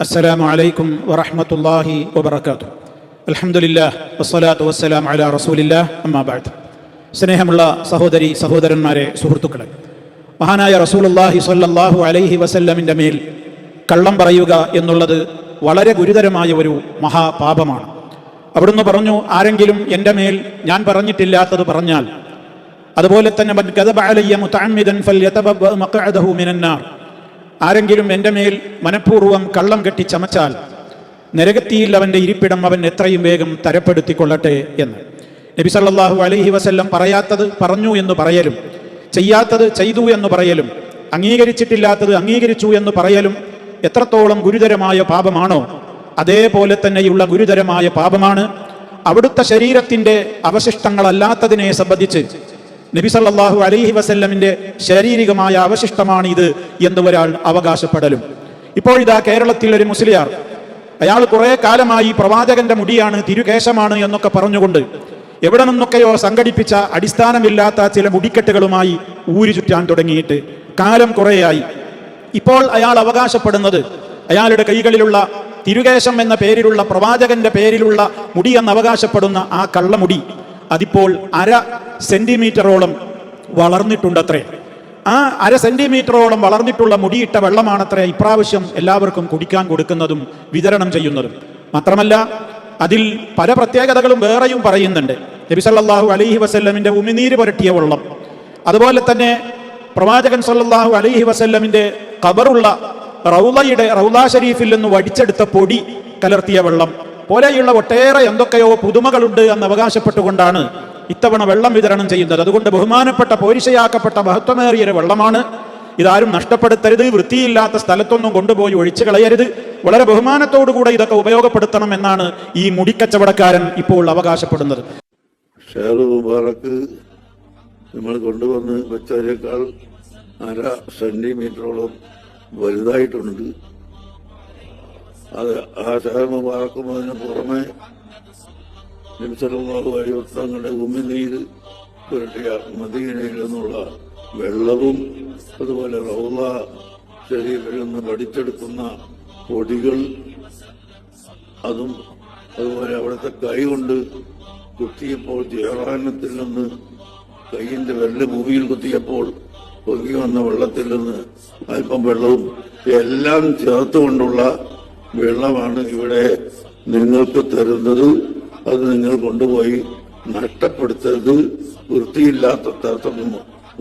السلام عليكم ورحمة الله وبركاته الحمد لله والصلاة والسلام على رسول الله أما بعد സ്നേഹമുള്ള സഹോദരി സഹോദരന്മാരെ സുഹൃത്തുക്കളെ മഹാനായ റസൂലുള്ളാഹി സ്വല്ലല്ലാഹു അലൈഹി വസല്ലമിൻ്റെ മേൽ കള്ളം പറയുക എന്നുള്ളത് വളരെ ഗുരുതരമായ ഒരു മഹാപാപമാണ് അവിടുന്ന് പറഞ്ഞു ആരെങ്കിലും എൻ്റെ മേൽ ഞാൻ പറഞ്ഞിട്ടില്ലാത്തത് പറഞ്ഞാൽ അതുപോലെ തന്നെ ആരെങ്കിലും എന്റെ മേൽ മനഃപൂർവം കള്ളം കെട്ടി ചമച്ചാൽ നരകത്തിയിൽ അവന്റെ ഇരിപ്പിടം അവൻ എത്രയും വേഗം തരപ്പെടുത്തിക്കൊള്ളട്ടെ എന്ന്. നബി സല്ലല്ലാഹു അലഹി വസല്ലം പറയാത്തത് പറഞ്ഞു എന്ന് പറയലും ചെയ്യാത്തത് ചെയ്തു എന്ന് പറയലും അംഗീകരിച്ചിട്ടില്ലാത്തത് അംഗീകരിച്ചു എന്ന് പറയലും എത്രത്തോളം ഗുരുതരമായ പാപമാണോ അതേപോലെ തന്നെയുള്ള ഗുരുതരമായ പാപമാണ് അവിടുത്തെ ശരീരത്തിന്റെ അവശിഷ്ടങ്ങളല്ലാത്തതിനെ സംബന്ധിച്ച് നബി സല്ലല്ലാഹു അലൈഹി വസല്ലമിന്റെ ശാരീരികമായ അവശിഷ്ടമാണ് ഇത് എന്ന് ഒരാൾ അവകാശപ്പെടലും ഇതാ കേരളത്തിൽ ഒരു മുസ്ലിയാർ അയാൾ കുറെ കാലമായി പ്രവാചകന്റെ മുടിയാണ് തിരുകേശമാണ് എന്നൊക്കെ പറഞ്ഞുകൊണ്ട് എവിടെ നിന്നൊക്കെയോ സംഘടിപ്പിച്ച അടിസ്ഥാനമില്ലാത്ത ചില മുടിക്കെട്ടുകളുമായി ഊരു ചുറ്റാൻ തുടങ്ങിയിട്ട് കാലം കുറേയായി. ഇപ്പോൾ അയാൾ അവകാശപ്പെടുന്നത് അയാളുടെ കൈകളിലുള്ള തിരുകേശം എന്ന പേരിലുള്ള പ്രവാചകന്റെ പേരിലുള്ള മുടി എന്ന് അവകാശപ്പെടുന്ന ആ കള്ളമുടി. അതിപ്പോൾ അര സെന്റിമീറ്ററോളം വളർന്നിട്ടുണ്ടത്രേ. ആ അര സെന്റിമീറ്ററോളം വളർന്നിട്ടുള്ള മുടിയിട്ട വെള്ളമാണത്രേ ഇപ്രാവശ്യം എല്ലാവർക്കും കുടിക്കാൻ കൊടുക്കുന്നതും വിതരണം ചെയ്യുന്നതും. മാത്രമല്ല അതിൽ പല പ്രത്യേകതകളും വേറെയും പറയുന്നുണ്ട്. നബി സല്ലല്ലാഹു അലൈഹി വസല്ലമിന്റെ ഉമിനീര് പുരട്ടിയ വെള്ളം. അതുപോലെ തന്നെ പ്രവാചകൻ സല്ലാഹു അലൈഹി വസല്ലമിന്റെ കബറുള്ള റൗലയുടെ റൗള ഷരീഫിൽ നിന്ന് വടിച്ചെടുത്ത പൊടി കലർത്തിയ വെള്ളം. പോലെയുള്ള ഒട്ടേറെ എന്തൊക്കെയോ പുതുമകളുണ്ട് എന്ന് അവകാശപ്പെട്ടുകൊണ്ടാണ് ഇത്തവണ വെള്ളം വിതരണം ചെയ്യുന്നത്. അതുകൊണ്ട് ബഹുമാനപ്പെട്ട പോരിശയാക്കപ്പെട്ട മഹത്വമേറിയ വെള്ളമാണ്. ഇതാരും നഷ്ടപ്പെടുത്തരുത് വൃത്തിയില്ലാത്ത സ്ഥലത്തൊന്നും കൊണ്ടുപോയി ഒഴിച്ചു കളയരുത്. വളരെ ബഹുമാനത്തോടുകൂടെ ഇതൊക്കെ ഉപയോഗപ്പെടുത്തണം എന്നാണ് ഈ മുടിക്കച്ചവടക്കാരൻ ഇപ്പോൾ അവകാശപ്പെടുന്നത്. നമ്മൾ കൊണ്ടുവന്ന് വെച്ചതിനേക്കാൾ അര സെന്റിമീറ്ററോളം വലുതായിട്ടുണ്ട്. അത് ആ അതിന് പുറമെ നിമിഷമാവ് വഴിവൃത്തങ്ങളുടെ ഉമിനീര് പുരട്ടിയ മദീനയിൽ നിന്നുള്ള വെള്ളവും അതുപോലെ റൗള ശരീരത്തിൽ നിന്ന് പഠിച്ചെടുക്കുന്ന പൊടികൾ അതും അതുപോലെ അവിടുത്തെ കൈ കൊണ്ട് കുത്തിയപ്പോൾ ജയറാനത്തിൽ നിന്ന് കൈയിന്റെ വെള്ള ഭൂമിയിൽ കുത്തിയപ്പോൾ പൊങ്ങി വന്ന വെള്ളത്തിൽ നിന്ന് അല്പം വെള്ളവും എല്ലാം ചേർത്തുകൊണ്ടുള്ള വെള്ളമാണ് ഇവിടെ നിങ്ങൾക്ക് തരുന്നത്. അത് നിങ്ങൾ കൊണ്ടുപോയി നഷ്ടപ്പെടുത്തരുത്. വൃത്തിയില്ലാത്ത തരത്തൊന്നും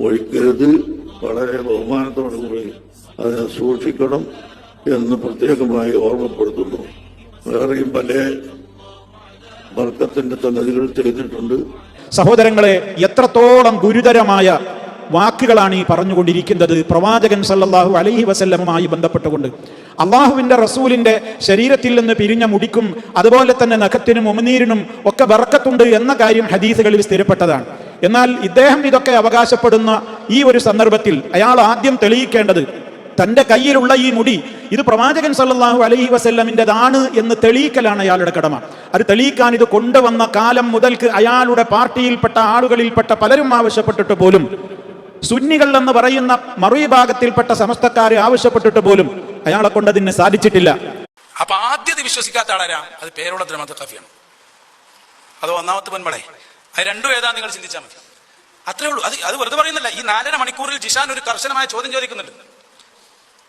ഒഴിക്കരുത്. വളരെ ബഹുമാനത്തോടു കൂടി അതിനെ സൂക്ഷിക്കണം എന്ന് പ്രത്യേകമായി ഓർമ്മപ്പെടുത്തുന്നു. വേറെയും പല വർക്കത്തിന്റെ സംഗതികൾ ചെയ്തിട്ടുണ്ട്. സഹോദരങ്ങളെ എത്രത്തോളം ഗുരുതരമായ വാക്കുകളാണ് ഈ പറഞ്ഞുകൊണ്ടിരിക്കുന്നത്. പ്രവാചകൻ സല്ലാഹു അലൈഹി വസല്ലമുമായി ബന്ധപ്പെട്ടുകൊണ്ട്. അള്ളാഹുവിന്റെ റസൂലിന്റെ ശരീരത്തിൽ നിന്ന് പിരിഞ്ഞ മുടിക്കും അതുപോലെ തന്നെ നഖത്തിനും ഉമനീരിനും ഒക്കെ ബർക്കത്തുണ്ട് എന്ന കാര്യം ഹദീസുകളിൽ സ്ഥിരപ്പെട്ടതാണ്. എന്നാൽ ഇദ്ദേഹം ഇതൊക്കെ അവകാശപ്പെടുന്ന ഈ ഒരു സന്ദർഭത്തിൽ അയാൾ ആദ്യം തെളിയിക്കേണ്ടത് തന്റെ കയ്യിലുള്ള ഈ മുടി ഇത് പ്രവാചകൻ സല്ലാഹു അലൈഹി വസല്ലമിന്റെതാണ് എന്ന് തെളിയിക്കലാണ് അയാളുടെ കടമ. അത് തെളിയിക്കാൻ ഇത് കൊണ്ടുവന്ന കാലം മുതൽക്ക് അയാളുടെ പാർട്ടിയിൽപ്പെട്ട ആളുകളിൽപ്പെട്ട പലരും ആവശ്യപ്പെട്ടിട്ട് പോലും സുന്നികൾ എന്ന് പറയുന്ന മറുവിഭാഗത്തിൽപ്പെട്ട സമസ്തക്കാരെ ആവശ്യപ്പെട്ടിട്ട് പോലും അയാളെ കൊണ്ട് അതിന് സാധിച്ചിട്ടില്ല. അപ്പൊ ആദ്യത്തെ വിശ്വസിക്കാത്ത ആളാരാ? അത് പേരുള്ള മത കഫിയാണ്. അത് ഒന്നാമത്തെ പൊന്മളെ? അത് രണ്ടും ഏതാ നിങ്ങൾ ചിന്തിച്ചാൽ മതി. അത്രേ ഉള്ളൂ. അത് അത് വെറുതെ പറയുന്നില്ല. ഈ നാലര മണിക്കൂറിൽ ജിഷാൻ ഒരു കർശനമായ ചോദ്യം ചോദിക്കുന്നുണ്ട്.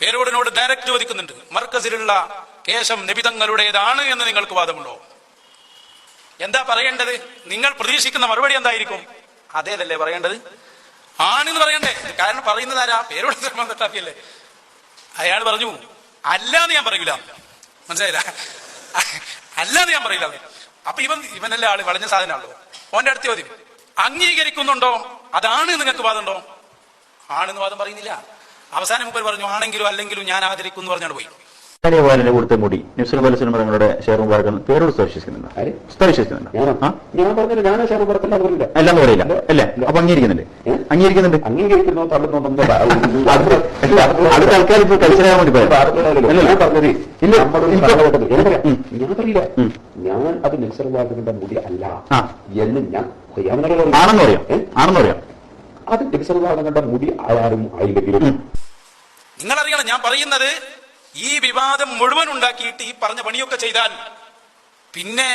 പേരോടിനോട് ഡയറക്റ്റ് ചോദിക്കുന്നുണ്ട്. മർക്കസിലുള്ള കേശം നിബിതങ്ങളുടേതാണ് എന്ന് നിങ്ങൾക്ക് വാദമുണ്ടോ? എന്താ പറയേണ്ടത്? നിങ്ങൾ പ്രതീക്ഷിക്കുന്ന മറുപടി എന്തായിരിക്കും? അതേതല്ലേ പറയേണ്ടത്? ആണെന്ന് പറയണ്ടേ? കാരണം പറയുന്നത് ആരാ? പേരോട് ധർമ്മത്തട്ടാപ്പിയല്ലേ അയാൾ പറഞ്ഞു അല്ല എന്ന് ഞാൻ പറയൂല. മനസ്സിലായില്ല? അല്ല എന്ന് ഞാൻ പറയില്ല അപ്പൊ ഇവൻ ഇവനല്ലേ ആൾ? വളഞ്ഞ സാധനമാണല്ലോ. ഓന്റെ അടുത്ത് ചോദ്യം അംഗീകരിക്കുന്നുണ്ടോ? അതാണ് നിങ്ങൾക്ക് വാദമുണ്ടോ? ആണെന്ന് വാദം പറയുന്നില്ല. അവസാനം മുമ്പ് പറഞ്ഞു ആണെങ്കിലും അല്ലെങ്കിലും ഞാൻ ആദരിക്കും എന്ന് പറഞ്ഞാണ് പോയി. വാലിന്റെ കൊടുത്ത മുടി. ന്യൂസിൽ സിനിമ മൃഗങ്ങളുടെ ഷെയർ മുബാറക് പേരോട് വിശ്വസിക്കുന്നുണ്ട് ഞാൻ പറഞ്ഞില്ല. ഞാൻ ഷെയർ എല്ലാം പറയില്ല. അല്ലേ. അപ്പൊ അംഗീകരിക്കുന്നുണ്ട്? അംഗീകരിക്കുന്നുണ്ട്. അംഗീകരിക്കുന്നു ഇപ്പൊ വേണ്ടി ഞാൻ ഞാൻ. ഞാൻ. ഞാൻ അത് നിസർവാദത്തിന്റെ മുടി അല്ല. എന്ന് ഞാൻ ഖിയാമത്തിനോട് പറയും. ആണെന്ന് പറയാം. ഏ? ആണെന്ന് പറയാം. അത് മുടി ആയില്ലെങ്കിലും. അറിയണം ഞാൻ പറയുന്നത് ഈ വിവാദം മുഴുവൻ ഉണ്ടാക്കിയിട്ട് ഈ പറഞ്ഞ പണിയൊക്കെ ചെയ്താൽ പിന്നെ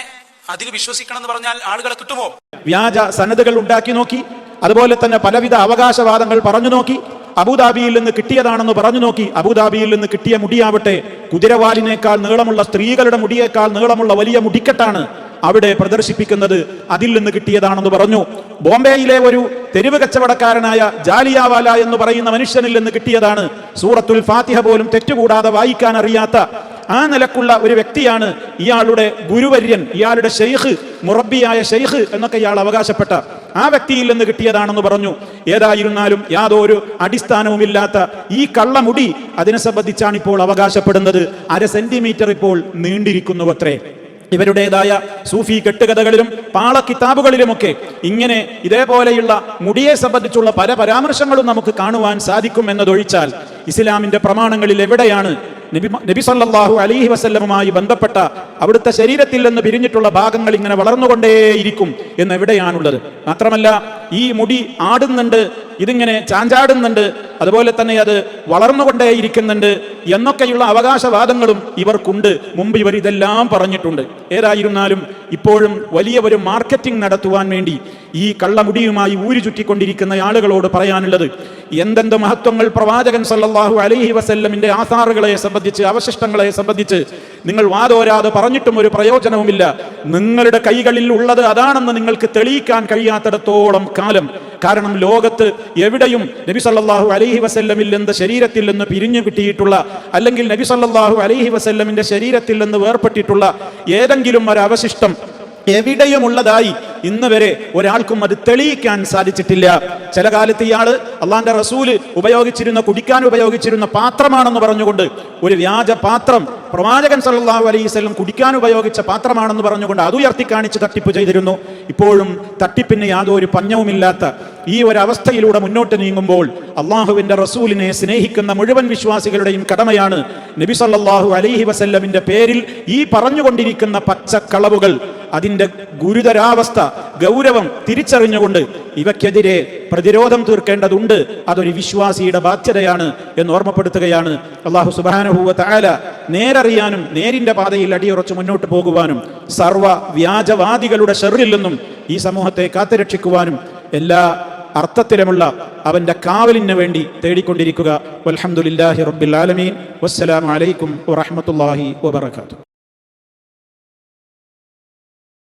അതിൽ വിശ്വസിക്കണം എന്ന് പറഞ്ഞാൽ ആളുകളെ കിട്ടുമോ? വ്യാജ സന്നദ്ധകൾ ഉണ്ടാക്കി നോക്കി അതുപോലെ തന്നെ പലവിധ അവകാശവാദങ്ങൾ പറഞ്ഞു നോക്കി അബുദാബിയിൽ നിന്ന് കിട്ടിയതാണെന്ന് പറഞ്ഞു നോക്കി അബുദാബിയിൽ നിന്ന് കിട്ടിയ മുടിയാവട്ടെ കുതിരവാലിനേക്കാൾ നീളമുള്ള സ്ത്രീകളുടെ മുടിയേക്കാൾ നീളമുള്ള വലിയ മുടിക്കെട്ടാണ് അവിടെ പ്രദർശിപ്പിക്കുന്നത് അതിൽ നിന്ന് കിട്ടിയതാണെന്ന് പറഞ്ഞു. ബോംബെയിലെ ഒരു തെരുവ് കച്ചവടക്കാരനായ ജാലിയാവാല എന്ന് പറയുന്ന മനുഷ്യനിൽ നിന്ന് കിട്ടിയതാണ്. സൂറത്തുൽ ഫാത്തിഹ പോലും തെറ്റുകൂടാതെ വായിക്കാൻ അറിയാത്ത ആ നിലക്കുള്ള ഒരു വ്യക്തിയാണ് ഇയാളുടെ ഗുരുവര്യൻ ഇയാളുടെ ഷെയ്ഖ് മുറബിയായ ഷെയ്ഖ് എന്നൊക്കെ ഇയാൾ അവകാശപ്പെട്ട. ആ വ്യക്തിയിൽ നിന്ന് കിട്ടിയതാണെന്ന് പറഞ്ഞു. ഏതായിരുന്നാലും യാതൊരു അടിസ്ഥാനവുമില്ലാത്ത ഈ കള്ളമുടി അതിനെ സംബന്ധിച്ചാണ് ഇപ്പോൾ അവകാശപ്പെടുന്നത്. അര സെന്റിമീറ്റർ ഇപ്പോൾ നീണ്ടിരിക്കുന്നു അത്രേ. ഇവരുടേതായ സൂഫി കെട്ടുകഥകളിലും പാളക്കിതാബുകളിലുമൊക്കെ ഇങ്ങനെ ഇതേപോലെയുള്ള മുടിയെ സംബന്ധിച്ചുള്ള പല പരാമർശങ്ങളും നമുക്ക് കാണുവാൻ സാധിക്കും എന്നതൊഴിച്ചാൽ ഇസ്ലാമിന്റെ പ്രമാണങ്ങളിൽ എവിടെയാണ് നബി നബി അലൈഹി വസല്ലമുമായി ബന്ധപ്പെട്ട അവിടുത്തെ ശരീരത്തിൽ നിന്ന് പിരിഞ്ഞിട്ടുള്ള ഭാഗങ്ങൾ ഇങ്ങനെ വളർന്നുകൊണ്ടേയിരിക്കും എന്ന് എവിടെയാണുള്ളത് മാത്രമല്ല ഈ മുടി ആടുന്നുണ്ട് ഇതിങ്ങനെ ചാഞ്ചാടുന്നുണ്ട്. അതുപോലെ തന്നെ അത് വളർന്നുകൊണ്ടേയിരിക്കുന്നുണ്ട് എന്നൊക്കെയുള്ള അവകാശവാദങ്ങളും ഇവർക്കുണ്ട്. മുമ്പ് ഇവർ ഇതെല്ലാം പറഞ്ഞിട്ടുണ്ട്. ഏതായിരുന്നാലും ഇപ്പോഴും വലിയ ഒരു മാർക്കറ്റിംഗ് നടത്തുവാൻ വേണ്ടി ഈ കള്ളമുടിയുമായി ഊരി ചുറ്റിക്കൊണ്ടിരിക്കുന്ന ആളുകളോട് പറയാനുള്ളത് എന്തെന്ത് മഹത്വങ്ങൾ പ്രവാചകൻ സല്ലാഹു അലൈഹി വസല്ലമിന്റെ ആധാറുകളെ സംബന്ധിച്ച് അവശിഷ്ടങ്ങളെ സംബന്ധിച്ച് നിങ്ങൾ വാതോരാതെ പറഞ്ഞിട്ടും ഒരു പ്രയോജനവുമില്ല. നിങ്ങളുടെ കൈകളിൽ ഉള്ളത് അതാണെന്ന് നിങ്ങൾക്ക് തെളിയിക്കാൻ കഴിയാത്തിടത്തോളം കാലം. കാരണം ലോകത്ത് എവിടെയും നബി സല്ലാഹു അലൈഹി വസല്ലമിൽ നിന്ന് ശരീരത്തിൽ നിന്ന് പിരിഞ്ഞു കിട്ടിയിട്ടുള്ള അല്ലെങ്കിൽ നബി സല്ലാഹു അലൈഹി വസല്ലമിന്റെ ശരീരത്തിൽ നിന്ന് വേർപെട്ടിട്ടുള്ള ഏതെങ്കിലും ഒരു അവശിഷ്ടം എവിടെയുമുള്ളതായി ഇന്ന് വരെ ഒരാൾക്കും അത് തെളിയിക്കാൻ സാധിച്ചിട്ടില്ല. ചില കാലത്ത് ഇയാൾ അള്ളാന്റെ റസൂൽ ഉപയോഗിച്ചിരുന്ന കുടിക്കാൻ ഉപയോഗിച്ചിരുന്ന പാത്രമാണെന്ന് പറഞ്ഞുകൊണ്ട് ഒരു വ്യാജ പാത്രം പ്രവാചകൻ സല്ലല്ലാഹു അലൈഹി വസല്ലം കുടിക്കാൻ ഉപയോഗിച്ച പാത്രമാണെന്ന് പറഞ്ഞുകൊണ്ട് അത് ഉയർത്തി കാണിച്ച് തട്ടിപ്പ് ചെയ്തിരുന്നു. ഇപ്പോഴും തട്ടിപ്പിന് യാതൊരു പഞ്ഞവുമില്ലാത്ത ഈ ഒരു അവസ്ഥയിലൂടെ മുന്നോട്ട് നീങ്ങുമ്പോൾ അള്ളാഹുവിന്റെ റസൂലിനെ സ്നേഹിക്കുന്ന മുഴുവൻ വിശ്വാസികളുടെയും കടമയാണ് നബി സല്ലല്ലാഹു അലൈഹി വസല്ലമിന്റെ പേരിൽ ഈ പറഞ്ഞുകൊണ്ടിരിക്കുന്ന പച്ചക്കളവുകൾ. അതിന്റെ ഗുരുതരാവസ്ഥ ഗൗരവം തിരിച്ചറിഞ്ഞുകൊണ്ട് ഇവയ്ക്കെതിരെ പ്രതിരോധം തീർക്കേണ്ടതുണ്ട്. അതൊരു വിശ്വാസിയുടെ ബാധ്യതയാണ് എന്ന് ഓർമ്മപ്പെടുത്തുകയാണ് അള്ളാഹു സുബാനുഭൂവ താല നേരറിയാനും നേരിന്റെ പാതയിൽ അടിയുറച്ച് മുന്നോട്ട് പോകുവാനും സർവ വ്യാജവാദികളുടെ ഷെറിൽ നിന്നും ഈ സമൂഹത്തെ കാത്തുരക്ഷിക്കുവാനും എല്ലാ അർത്ഥത്തിലുമുള്ള അവന്റെ കാവലിന് വേണ്ടി തേടിക്കൊണ്ടിരിക്കുക. അലഹമുല്ലാഹി റബ്ബിൽ ആലമീൻ. വസ്സലാമു അലൈക്കും വറഹ്മത്തുള്ളാഹി വബറകാതുഹു.